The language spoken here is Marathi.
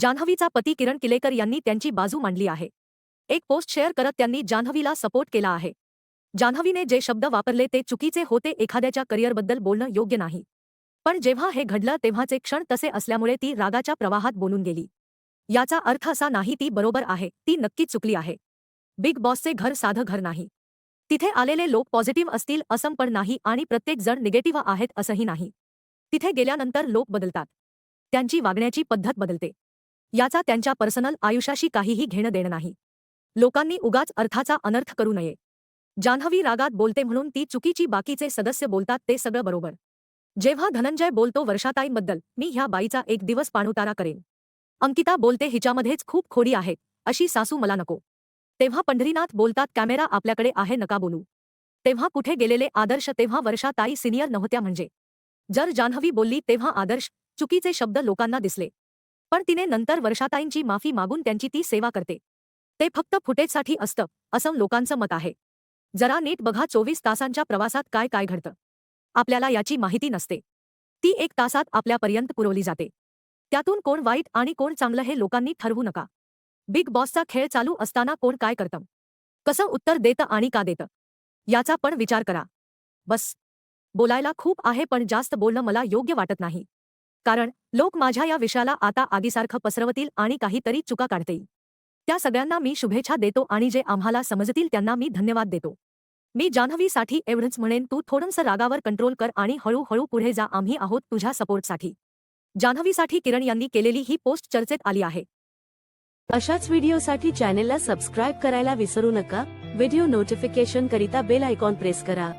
जान्हवीचा पती किरण किलेकर यांनी त्यांची बाजू मांडली आहे. एक पोस्ट शेअर करत त्यांनी जान्हवीला सपोर्ट केला आहे. जान्हवीने जे शब्द वापरले ते चुकीचे होते एखाद्याच्या करिअरबद्दल बोलणं योग्य नाही. पण जेव्हा हे घडलं तेव्हाचे क्षण तसे असल्यामुळे ती रागाच्या प्रवाहात बोलून गेली. याचा अर्थ असा नाही ती बरोबर आहे ती नक्कीच चुकली आहे. बिग बॉसचे घर साधं घर नाही. तिथे आलेले लोक पॉझिटिव्ह असतील असं पण नाही आणि प्रत्येक जण निगेटिव्ह आहेत असंही नाही. तिथे गेल्यानंतर लोक बदलतात. त्यांची वागण्याची पद्धत बदलते. याचा त्यांच्या पर्सनल आयुष्याशी काहीही घेणं देणं नाही. लोकांनी उगाच अर्थाचा अनर्थ करू नये. जान्हवी रागात बोलते म्हणून ती चुकीची बाकीचे सदस्य बोलतात ते सगळं बरोबर. जेव्हा धनंजय बोलतो वर्षाताईंबद्दल मी ह्या बाईचा एक दिवस पाणुतारा करेन. अंकिता बोलते हिच्यामध्येच खूप खोडी आहे अशी सासू मला नको. तेव्हा पंढरीनाथ बोलतात कॅमेरा आपल्याकडे आहे नका बोलू. तेव्हा कुठे गेलेले आदर्श तेव्हा वर्षाताई सिनियर नव्हत्या म्हणजे. जर जान्हवी बोलली तेव्हा आदर्श चुकीचे शब्द लोकांना दिसले. पण तिने नंतर वर्षाताईंची माफी मागून त्यांची ती सेवा करते. ते फक्त फुटेजसाठी असतं असं लोकांचं मत आहे. जरा नीट बघा चोवीस तासांच्या प्रवासात काय काय घडतं. आपल्याला याची माहिती नसते. ती एक तासात आपल्यापर्यंत पुरवली जाते. त्यातून कोण वाईट आणि कोण चांगलं हे लोकांनी ठरवू नका. बिग बॉसचा खेळ चालू असताना कोण काय करतं? कसं उत्तर देतं आणि का देतं? याचा पण विचार करा. बस. बोलायला खूप आहे पण जास्त बोलणं मला योग्य वाटत नाही. कारण लोक माझ्या या विषयाला आता आगीसारखं पसरवतील आणि काहीतरी चुका काढतील. त्या सगळ्यांना मी शुभेच्छा देतो आणि जे आम्हाला समजतील त्यांना मी धन्यवाद देतो. मी जान्हवीसाठी एवढंच म्हणेन तू थोडंसं रागावर कंट्रोल कर आणि हळूहळू पुढे जा आम्ही आहोत तुझ्या सपोर्टसाठी. जान्हवीसाठी किरण यांनी केलेली ही पोस्ट चर्चेत आली आहे. अशाच व्हिडिओसाठी चॅनेलला सबस्क्राईब करायला विसरू नका. व्हिडिओ नोटिफिकेशन करिता बेल आयकॉन प्रेस करा.